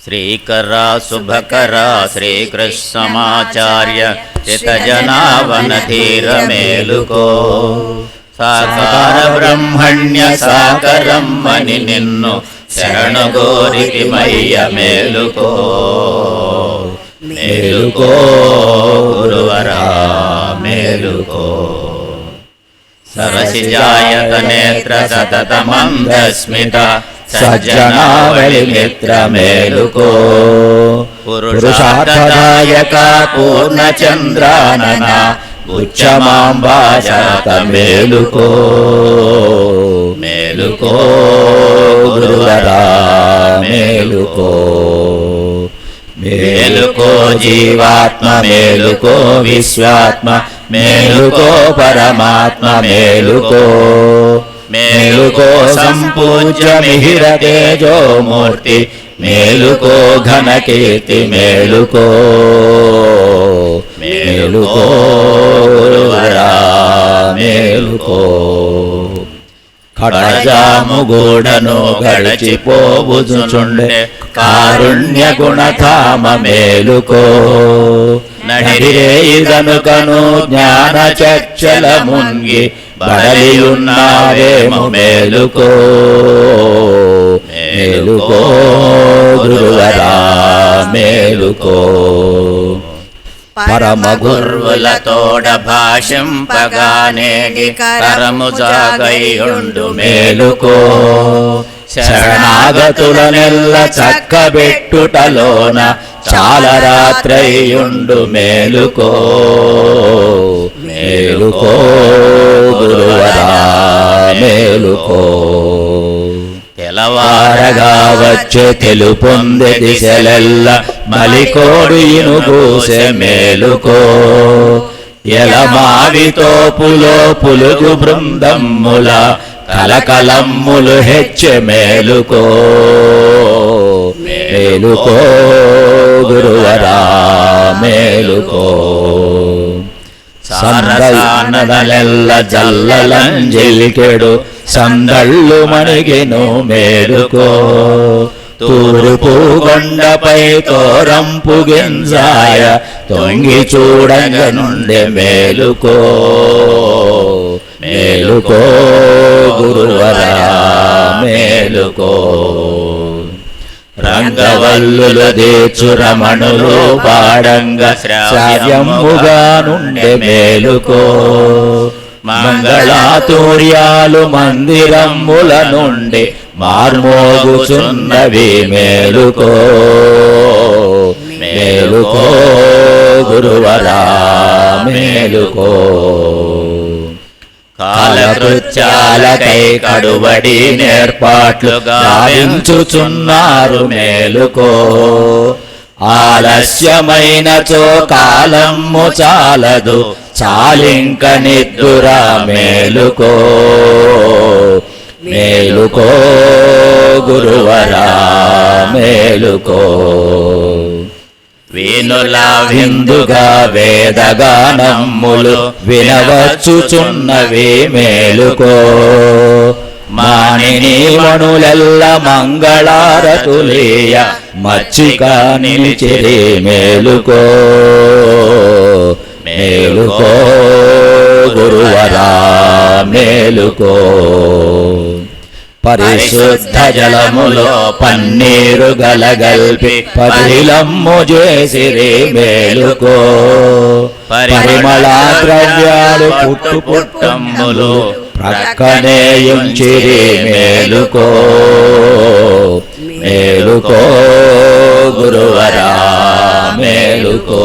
శ్రీకరా శుభకరా శ్రీకృష్ణమాచార్య చితజనావనధీర మేలుకో సాకార బ్రహ్మణ్య సాకరం మని నిన్ను శరణు గోరికి మయ్య మేలుకో. మేలుకో గురువరా మేలుకో సరసిజాయత నేత్ర సతతమందస్మిత సజ్జనావళి మిత్ర మేలుకో పురుషార్థదాయక పూర్ణచంద్రానన ఉచ్చమాంబాజాత మేలుకో మేలుకో విశ్వాత్మ మేలుకో పరమాత్మ మేలుకో. మేలుకో సంపూజ్య మిహిర తేజోమూర్తి. మేలుకో ఘనకీర్తి మేలుకో. మేలుకో గురువరా మేలుకో. ఖడ్జాముగూడను గడిచిపోవుచుండే కారుణ్య గుణధామ మేలుకో. నడిరేయుదనుకను జ్ఞాన చర్చల మున్గి బడలియున్నావేమో మేలుకో. మేలుకో గురువరా మేలుకో. పరమ గుర్వులతోడ భాషింపగానేగి కరము జాగయుండు మేలుకో. శరణాగతుల నెల్ల చక్కబెట్టుటలోన చాలా రాత్రయుండు మేలుకో. మేలుకో గురువరా మేలుకో. తెలవారగా వచ్చే తెలుపొందే దిశలెల్ల మలికోడు ఇనుగూసె మేలుకో. ఎలమావితో పులో పులుగు బృందమ్ముల కలకలమ్ములు హెచ్చె మేలుకో మేలుకో గురువరా మేలుకో. సందలెల్ల జల్లలంజలికెడు సందళ్ళు మణిగెను మేలుకో. తూర్పు కొండపై తోరంపు గింజాయ తొంగి చూడంగ నుండి మేలుకో గురువరా మేలుకో. రంగవల్లుల దేచు రమణులు పాడంగ శ్రావ్యముగా నుండే మేలుకో. మంగళాతూర్యాలు మందిరముల నుండి మార్మోగుచున్నవి మేలుకో. మేలుకో గురువరా మేలుకో. కాలకృత్యాలకై కడుబడి నేర్పాట్లు గావించుచున్నారు మేలుకో. ఆలస్యమైనచో కాలము చాలదు చాలింక నిద్దురా మేలుకో. మేలుకో గురువరా మేలుకో. వీనుల విందుగా వేదగానమ్ములు వినవచ్చుచున్నవి మేలుకో మానిని మణులెల్ల మంగళారతులేయ మచ్చిక నిలిచిరి మేలుకో? మేలుకో గురువరా మేలుకో? పరిశుద్ధ జలములో పన్నీరు గలగల్పి పదిలమ్ము చేసిరి మేలుకో. పరిమళ ద్రవ్యాలు పుట్టు పుట్టమ్ములు ప్రక్కనే ఉంచిరి మేలుకో. మేలుకో గురువరా మేలుకో.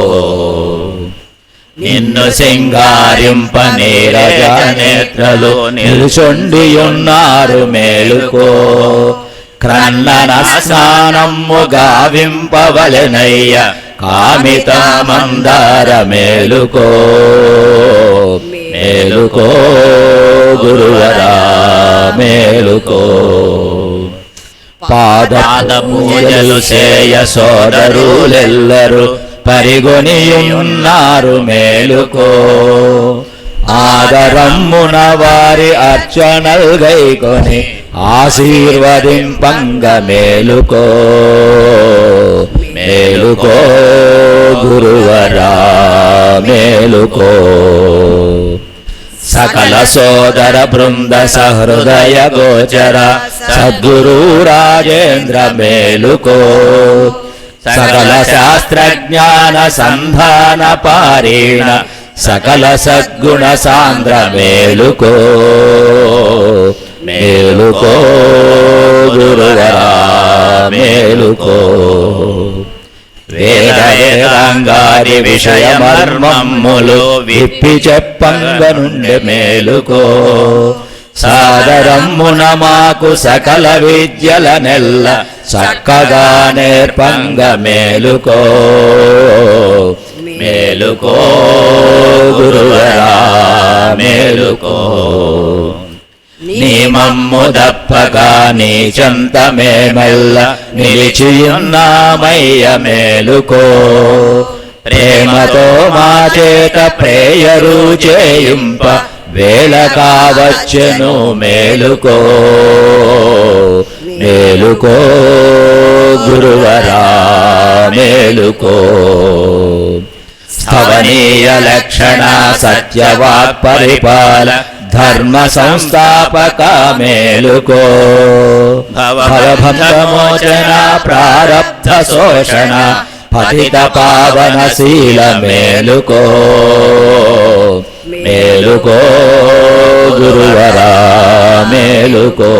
నిన్ను సింగారింప నీరజ నేత్రలు నిలుచొండియున్నారు మేలుకో. క్రన్నన స్నానమ్ము గావింపవలెనయ్య కామిత మందార మేలుకో. మేలుకో గురువరా మేలుకో. పాద పూజలు చేయ సోదరులెల్లరు పరిగొనియున్నారు మేలుకో. ఆదరమ్మున వారి అర్చనల్ గైకొని ఆశీర్వదింపంగ మేలుకో. మేలుకో గురువరా మేలుకో. సకల సోదర బృంద సహృదయ గోచర సద్గురు రాజేంద్ర మేలుకో. సకల శాస్త్రజ్ఞాన సంధాన పారేణ సకల సద్గుణ సాంద్ర మేలుకో మేలుకో గురువరా మేలుకో వేద వేదాంగారి విషయ మర్మమ్ములు విప్పి చెప్పంగ నుండి మేలుకో. సాదరమ్మున మాకు సకల విద్యల నెల్ల చక్కగా నేర్పంగ మేలుకో. మేలుకో గురువరా మేలుకో. నీ మమ్ము దప్పగా నీ నీచంతమే మేమెల్ల నిలిచియున్నామయ్య మేలుకో. ప్రేమతో మా చేత ప్రేయరు చేయింప వేళ కావచ్చెను మేలుకో మేలుకో గురువరా మేలుకో. స్థవనీయ లక్షణ సత్యవాక్ పరిపాల ధర్మ సంస్థాపక మేలుకో. భవభక్తమోచన ప్రారబ్ధ శోషణ పతిత పావన శీల మేలుకో. మేలుకో గురువరా మేలుకో.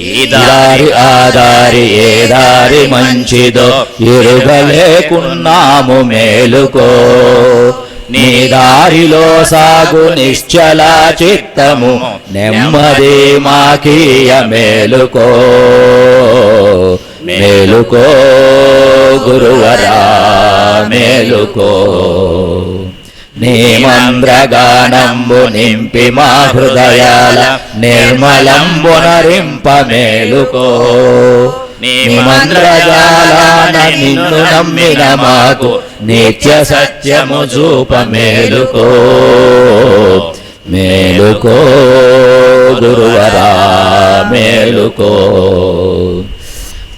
ఈ దారి ఆ దారి ఏ దారి మంచిదో ఎరుగలేకున్నాము మేలుకో. నీ దారిలో సాగు నిశ్చల చిత్తము నెమ్మది మాకీయ మేలుకో. మేలుకో గురువరా మేలుకో. నీ మంద్రగానంబు నింపి మా హృదయాల నిర్మలంబునరింప మేలుకో నీ మంద్రజాలాన నిన్ను నమ్మిన మాకు నిత్య సత్యము చూప మేలుకో మేలుకో గురువరా మేలుకో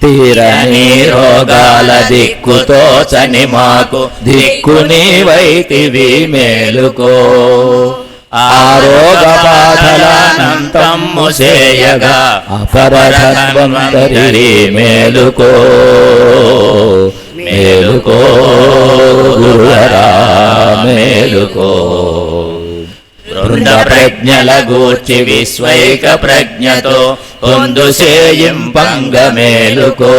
తీరని రోగాల దిక్కుతో చని మాకు. దిక్కు నీవైతివి మేలుకో. ఆరోగ చేయగా అపరధన్వంతరి మేలుకో. మేలుకో గురువరా మేలుకో. బృంద ప్రజ్ఞల గూర్చి విశ్వైక ప్రజ్ఞతో పొందు సేయింపంగ మేలుకో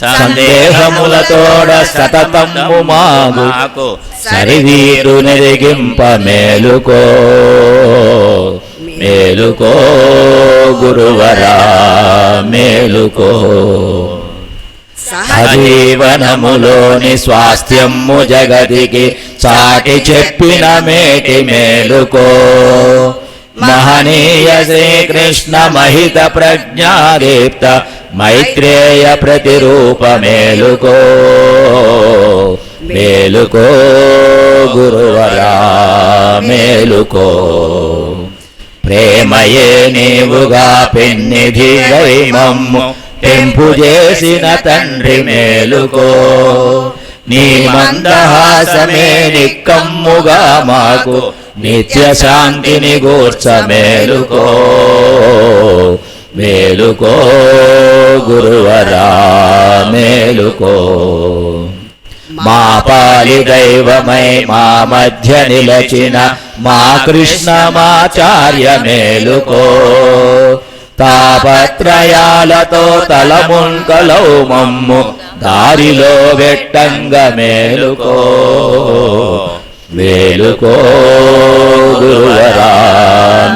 సందేహములతోడ సతతము మాకు సరివీరు నెరిగింప మేలుకో మేలుకో గురువరా మేలుకో. సజీవనములోని స్వాస్థ్యము జగతికి చాటి చెప్పిన మేటి మేలుకో. మహనీయ శ్రీకృష్ణ మహిత ప్రజ్ఞాదీప్త మైత్రేయ ప్రతిరూప మేలుకో మేలుకో గురువరా మేలుకో. ప్రేమయే నీవుగా పెన్నిధి మమ్ము పెంపు చేసిన తండ్రి మేలుకో. నీ మందహాసమే నిక్కమ్ముగా మాకు నిత్య శాంతిని గూర్చ మేలుకో మేలుకో గురువరా మేలుకో. మా పాలి దైవమై మా మధ్య నిలచిన మా కృష్ణమాచార్య మేలుకో. తాపత్రయాలతో తలముంకలౌ మమ్ము దారిలో వెట్టంగ మేలుకో. మేలుకో గురువరా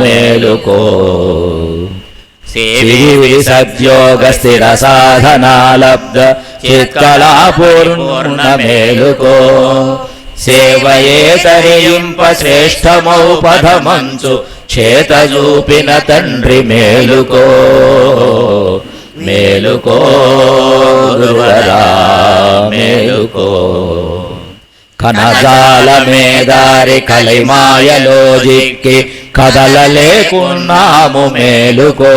మేలుకో. సేవి సద్యోగ స్థిర సాధనాలబ్ధ చిత్కళా పూర్ణ మేలుకో. సేవయే తరింప శ్రేష్టమౌ పదమంచు చూపిన తండ్రి మేలుకో. మేలుకో గురువరా మేలుకో. కణజాల మేదారి కలిమాయలో జిక్కి కదలలేకున్నాము మేలుకో.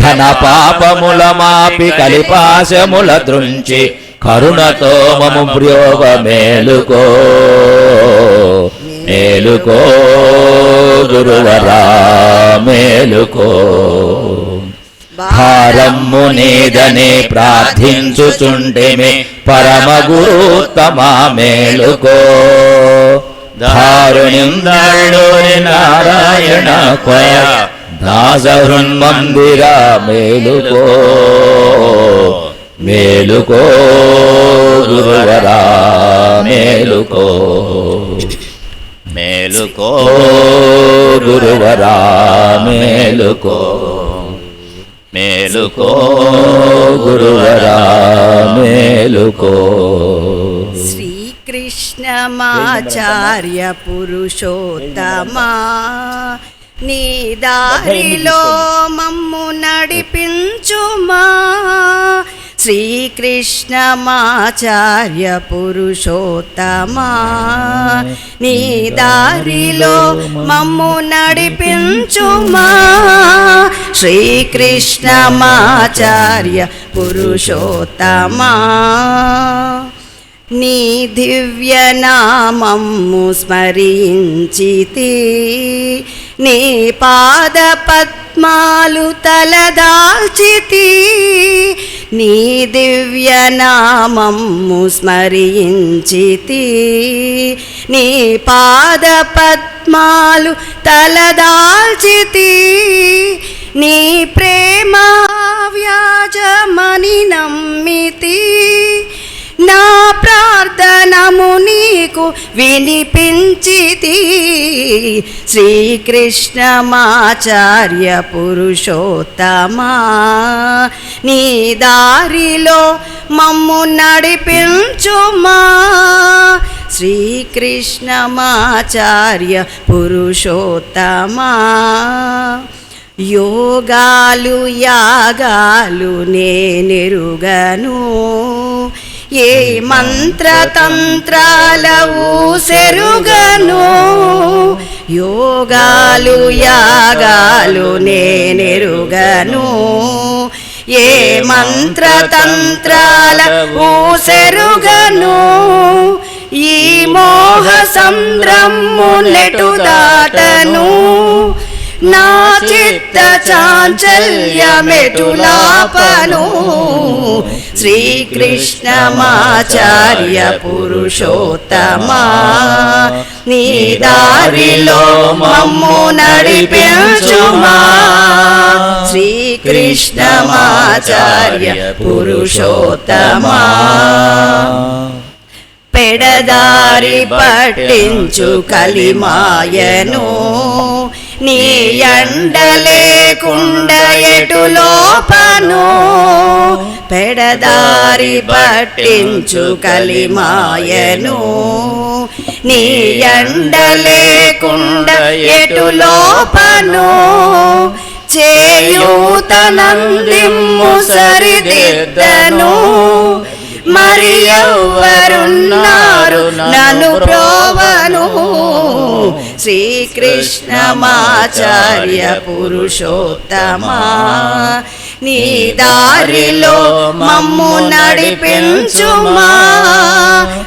ఘన పాపముల మాపి కలిపాశముల దృంచి కరుణతో మము ప్రయోగ మేలుకో మేలుకో గురువరా మేలుకో. భారమ్ము నీదని ప్రార్థించుచుంటిమి పరమ గురుత్తమా మేలుకో దారుణిందళ్ళూరి నారాయణ కొయ దాసహృన్మందిర మేలుకో. మేలుకో గురువరా మేలుకో. మేలుకో. గురువరా మేలుకో. మేలుకో గురువరా మేలుకో. శ్రీకృష్ణమాచార్య పురుషోత్తమా నీ దారిలో మమ్ము నడిపించుమా. శ్రీకృష్ణమాచార్య పురుషోత్తమా నీ దారిలో మమ్ము నడిపించుమా. శ్రీకృష్ణమాచార్య పురుషోత్తమా నీ దివ్యనామము స్మరించితి. నీ పాదపత్ పద్మాలు తలదాల్చితి. నీ దివ్యనామము స్మరించితి. నీ పాద పద్మాలు తలదాల్చితి. నీ ప్రేమ వ్యాజమని నమ్మితి. నా ప్రార్థనము నీకు వినిపించితి. శ్రీకృష్ణమాచార్య పురుషోత్తమా. నీ దారిలో మమ్ము నడిపించుమా. శ్రీకృష్ణమాచార్య పురుషోత్తమా. యోగాలు యాగాలు నేనెరుగను. ఏ మంత్రతంత్రాల ఊసెరుగను? యోగాలు యాగాలు నేనెరుగను. ఏ మంత్రతంత్రాల ఊసెరుగను? ఈ మోహ సంద్రమ్ము నెటు దాటను. నా చిత్త చాంచల్యమెటులాపను శ్రీకృష్ణమాచార్య పురుషోత్తమా. నీ దారిలో మమ్ము నడిపించుమా. శ్రీకృష్ణమాచార్య పురుషోత్తమా. పెడదారి పట్టించు కలిమాయను. నీ ఎండ లోపను? పెడదారి పట్టించు కలిమాయను. నీ ఎండ లేకుండా లోపను? చేయూతనందిమ్ము సరిదిద్దను. మరి ఎవ్వరున్నారు నన్ను ప్రోవను? శ్రీకృష్ణమాచార్య పురుషోత్తమా నీ దారిలో మమ్ము నడిపించుమా.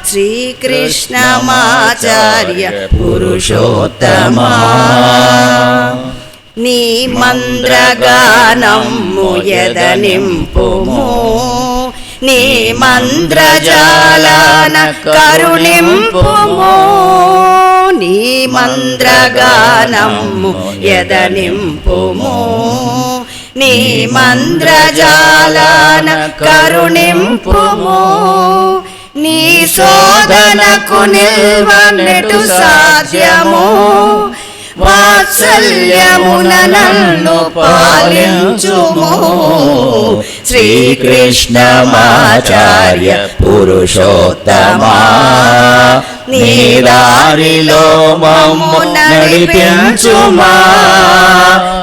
శ్రీకృష్ణమాచార్య పురుషోత్తమా నీ మంద్రగానమ్ము ఎదనింపుము. నీ మంద్రజాలాన కరుణింపుము. నీ మంద్రగానము ఎదనింపుము నీ మంద్రజాలాన కరుణింపుము నీ శోధనకు నిల్వనెటు సాధ్యము వాత్సల్యమున నన్ను పాలించుము. శ్రీకృష్ణమాచార్య పురుషోత్తమా. నీ దారిలో మమ్ము నడిపించుమా.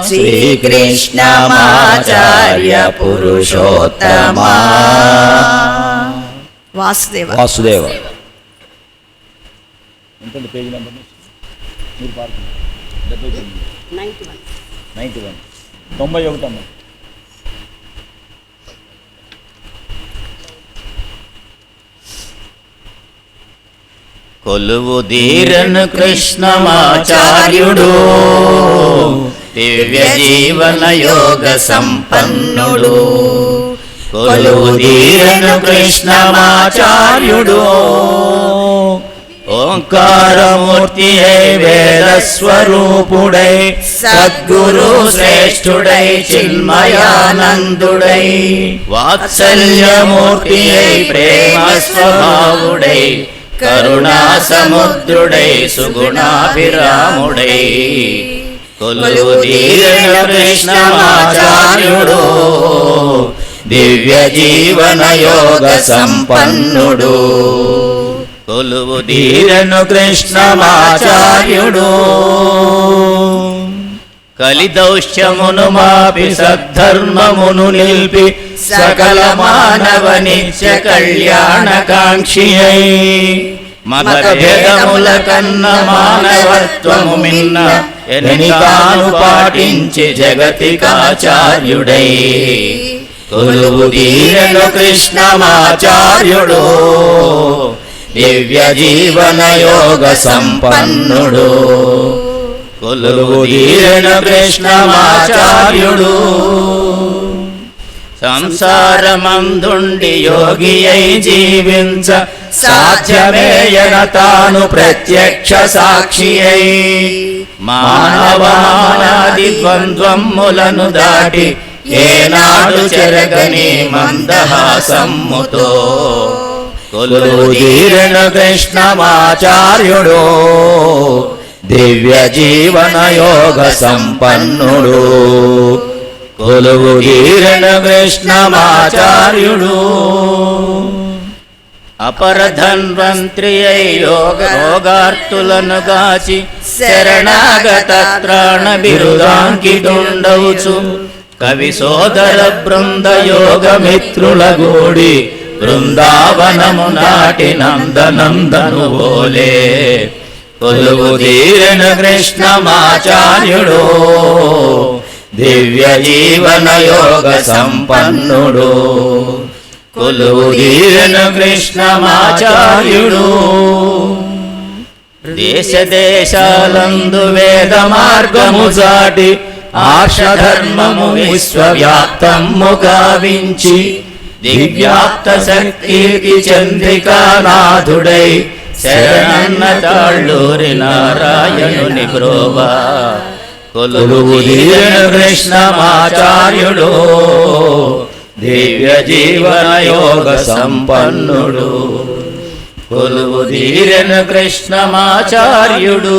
శ్రీకృష్ణమాచార్య పురుషోత్తమా. వాసుదేవ. వాసుదేవ. ఎంత పేజీ నెంబర్ మీరు పార్క్ డెబ్బై తొమ్మిది. Ninety one. తొంభై ఒకటి అమ్మ. కొలువు దీరను కృష్ణమాచార్యుడు దివ్య జీవన యోగ సంపన్నుడు. కొలువు దీరను కృష్ణమాచార్యుడు ఓంకారమూర్తి అయి వేద స్వరూపుడై సద్గురు శ్రేష్ఠుడై చిన్మయానందుడై. వాత్సల్యమూర్తి అయి ప్రేమ స్వభావుడై కరుణా సముద్రుడై సుగుణాభిరాముడై. కొలువు దీరణ కృష్ణమాచార్యుడు దివ్య జీవన యోగ సంపన్నుడు. కొలువు దీరను కృష్ణమాచార్యుడు. కలిదౌష్యమును మాపి సద్ధర్మమును నిల్పి సకల మానవ నిత్య కళ్యాణకాంక్షి అయి మత భేదముల కన్న మానవత్వము మిన్న ఎనికాను పాటించి జగతికాచార్యుడై. కొలువు దీరను కృష్ణమాచార్యుడు. దివ్య జీవన యోగ సంపన్నుడు కొలువు దీరను కృష్ణమాచార్యుడు. సంసారమందుండి యోగి అయి జీవించ సాధ్యమేయన తాను ప్రత్యక్ష సాక్షి అయి మానవానాది ద్వంద్వములను దాటి ఏనాడు చెరగని మందహాసమ్ముతో కొలువు కృష్ణమాచార్యుడు దివ్య జీవన యోగ సంపన్నుడు కొలువు కృష్ణమాచార్యుడు అపరధన్వంత్రి యోగార్తులను గాచి శరణాగత త్రాణ బిరుదాంకితుండవుచు కవి సోదర బృంద యోగమిత్రుల గూడి బృందావనము నాటి నందనందను బోలే. కొలువు తీరణ కృష్ణమాచార్యుడు. దివ్య జీవన యోగ సంపన్నుడు. కొలువు తీరణ కృష్ణమాచార్యుడు. దేశ దేశాలందు వేద మార్గము చాటి ఆర్షధర్మము విశ్వవ్యాప్తము గావించి దివ్యాప్త శక్తికి చంద్రికానాథుడై శరణన్న తాళ్ళూరి నారాయణుని గ్రోవ కొలువు కృష్ణమాచార్యుడు దివ్య జీవన యోగ సంపన్నుడు కొలువు కృష్ణమాచార్యుడు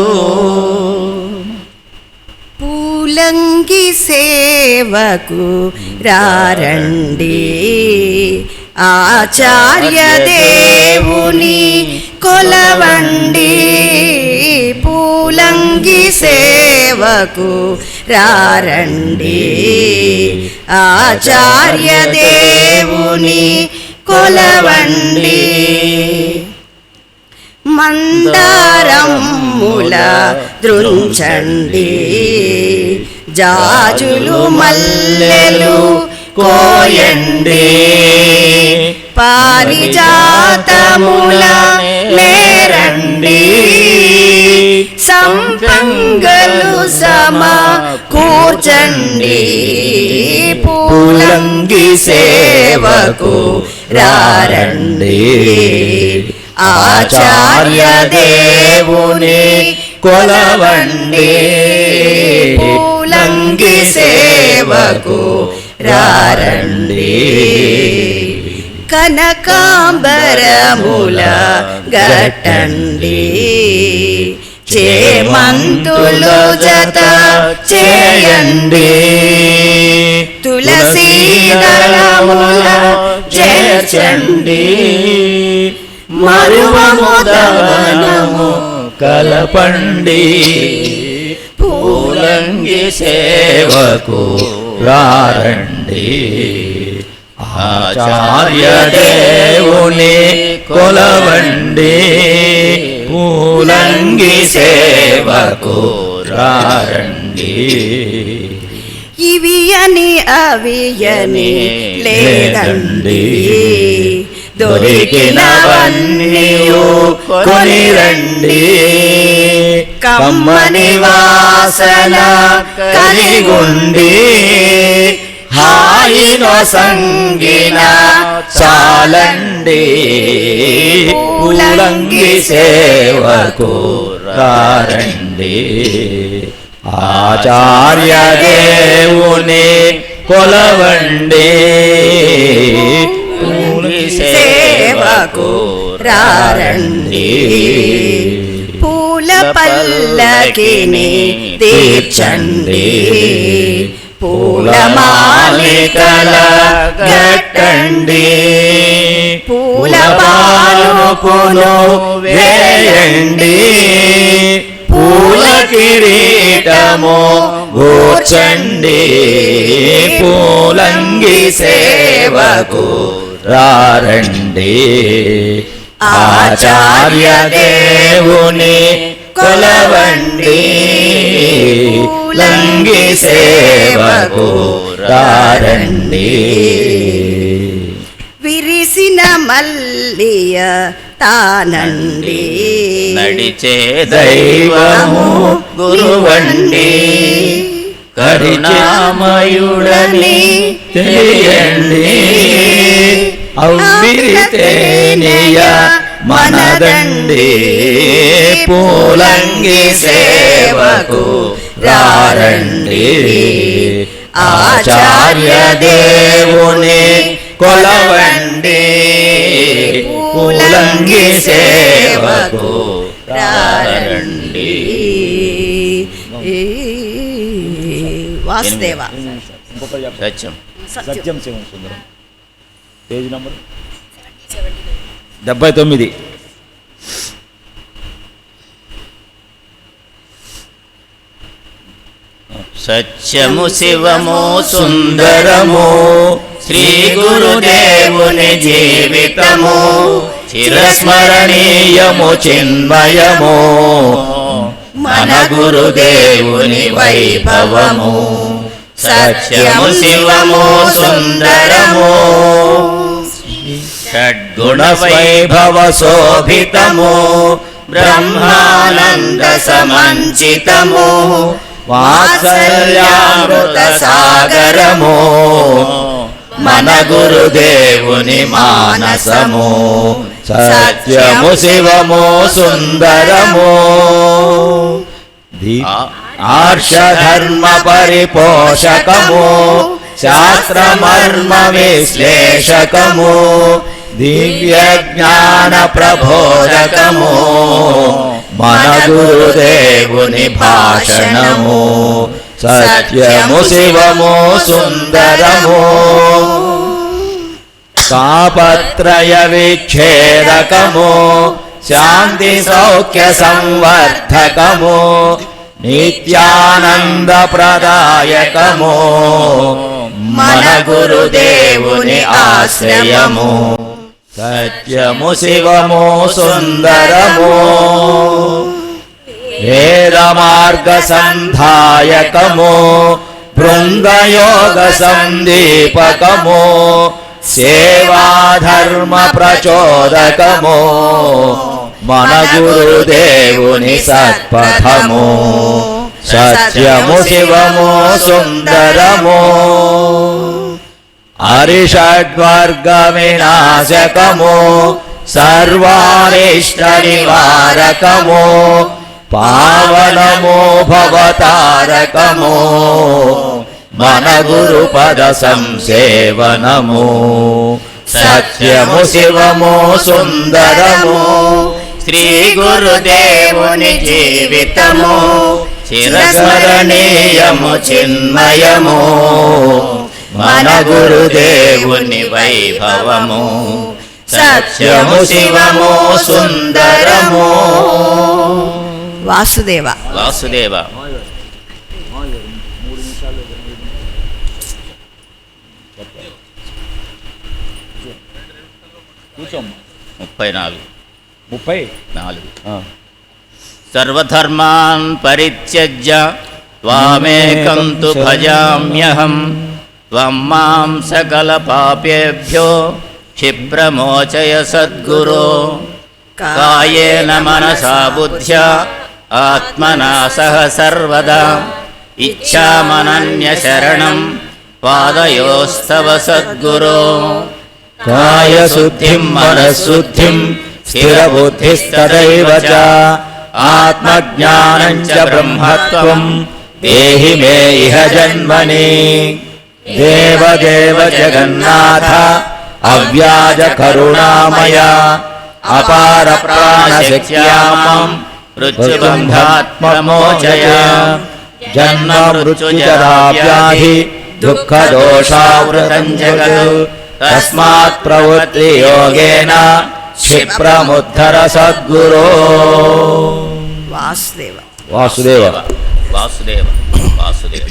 పూలంగి సేవకు రారండి. ఆచార్య దేవుని కొలవండి. పూలంగి సేవకు రారండి. ఆచార్య దేవుని కొలవండి. మందారమ్ముల దృంచండి. జాజులు మల్లెలు కోయండి. పారిజాతముల నేరండి సంపంగలు సమ కూర్చండి పూలంగి సేవకు రారండి. ఆచార్య దేవుని కొలవండి. పూలంగి సేవకు రారండి. కనకాంబరముల గట్టండి. చేమంతులు జత చేయండి. తులసీ దళముల చేర్చండి మరువముదవనము కలపండి. పూలంగి సేవకు రారండి. ఆచార్య దేవుని కొలవండి. పూలంగి సేవకు రండి ఇవి అని అవి అని లేదండి. దొరికినవన్నీ కొని రండి కమ్మని వాసన కలిగుండి. హాయినో సంగిన చాలండి. ఉలంగి సేవకు రండి ఆచార్య దేవుని కొలవండి. సేవకు రారండి పూల పల్లకిని తీర్చండి. పూల పూలమాలికల గట్టండి. పూల పానుపును వేయండి. పూల కిరీటము కూర్చండి పూలంగి సేవకు రారండి ఆచార్య దేవుని కొలవండి లంగి సేవకు రారండి విరిసిన మల్లియ తానండి నడిచే దైవము గురువండి కరుణామయుడని తెలియండి అవ్విరితేనియ మనదండి పూలంగి సేవకు రారండి ఆచార్య దేవుని కొలవండి పూలంగి సేవకు రారండి వాసుదేవ సత్యం సత్యం శివం సుందరం పేజ్ నంబర్? డెబ్బై తొమ్మిది. సత్యము శివము సుందరము శ్రీ గురుదేవుని జీవితము చిరస్మరణీయము చిన్మయము మన గురుదేవుని వైభవము సత్యము శివము సుందరము. షడ్గుణ వైభవ శోభితము బ్రహ్మానంద సమంచితము వాత్సల్యామృత సాగరము మన గురుదేవుని మానసము సత్యము శివము సుందరము ఆర్షధర్మ పరిపోషకము శాస్త్రమర్మ విశ్లేషకము దివ్య జ్ఞాన ప్రబోధకము మన గురుదేవుని భాషణము సత్యము శివము సుందరము తాపత్రయ విచ్ఛేదకము శాంతి సౌఖ్య సంవర్ధకము నిత్యానంద ప్రదాయకము మన గురుదేవుని ఆశ్రయము. సత్యము శివము సుందరము. వేద మార్గ సంధాయకము. బృందయోగ సందీపకము. సేవాధర్మ ప్రచోదకము. మన గురుదేవుని సత్పథము. సత్యము శివము సుందరము అరిషడ్వర్గవినాశకము వినాశకము నివారకము పావనము భవతారకము మన గురుపద సంసేవనము సత్యము శివము సుందరము శ్రీ గురుదేవుని జీవితము చిరస్మరణీయము చిన్మయము. మన గురుదేవుని వైభవము. సత్యము శివము సుందరము. వాసుదేవ. వాసుదేవ. ముప్పై నాలుగు. ముప్పై? నాలుగు. ఆ. సర్వధర్మాన్ పరిత్యజ్య త్వామేకం తు భజామ్యహం త్వం మాం సకల పాపేభ్యో క్షిప్రమోచయ సద్గురో కాయేన మనసా బుద్ధ్యా ఆత్మనా సహ సర్వదా ఇచ్ఛామనన్యశరణం పాదయోస్తవ సద్గురో కాయశుద్ధిం మనశుద్ధిం आत्मज्ञान च देहि मे इह जन्मनि। देवदेव जगन्नाथ, अव्याज करुणामया अव्याजकरुणामय अपारप्राणशक्त्यामम् मृत्युबन्धात्ममोचय। जन्म मृत्युजराव्याधि दुःखदोषावृतम् जगत् तस्मात् प्रवृत्तियोगेन क्षिप्रमुद्धर सद्गुरो వాసుదేవ వాసుదేవ వాసుదేవ వాసుదేవ